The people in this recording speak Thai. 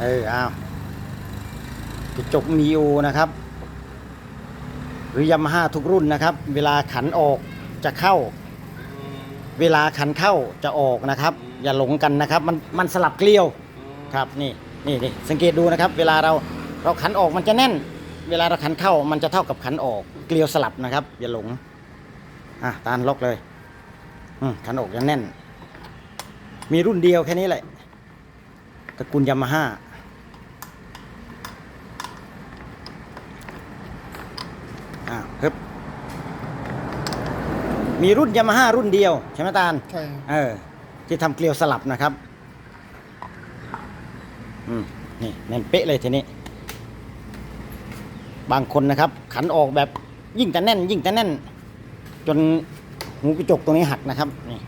เอออ้าวกระจกนีโอนะครับ หรือยามาฮ่าทุกรุ่นนะครับ เวลาขันออกจะเข้า เวลาขันเข้าจะออกนะครับ อย่าหลงกันนะครับ มันมันสลับเกลียวครับนี่นี่นี่สังเกตดูนะครับ เวลาเราเราขันออกมันจะแน่น เวลาเราขันเข้ามันจะเท่ากับขันออกเกลียวสลับนะครับ อย่าหลงอะตานล็อกเลยอืขันออกยังแน่น มีรุ่นเดียวแค่นี้แหละ ตระกูลยามาฮ่าอ่าฮึบมีรุ่นยามาฮ่ารุ่นเดียว ใช่ไหมตาลใช่เออ ที่ทำเกลียวสลับนะครับ อืม นี่แน่นเป๊ะเลยทีนี้ บางคนนะครับ ขันออกแบบยิ่งแต่แน่น ยิ่งแต่แน่น จนหูกระจกตรงนี้หักนะครับ นี่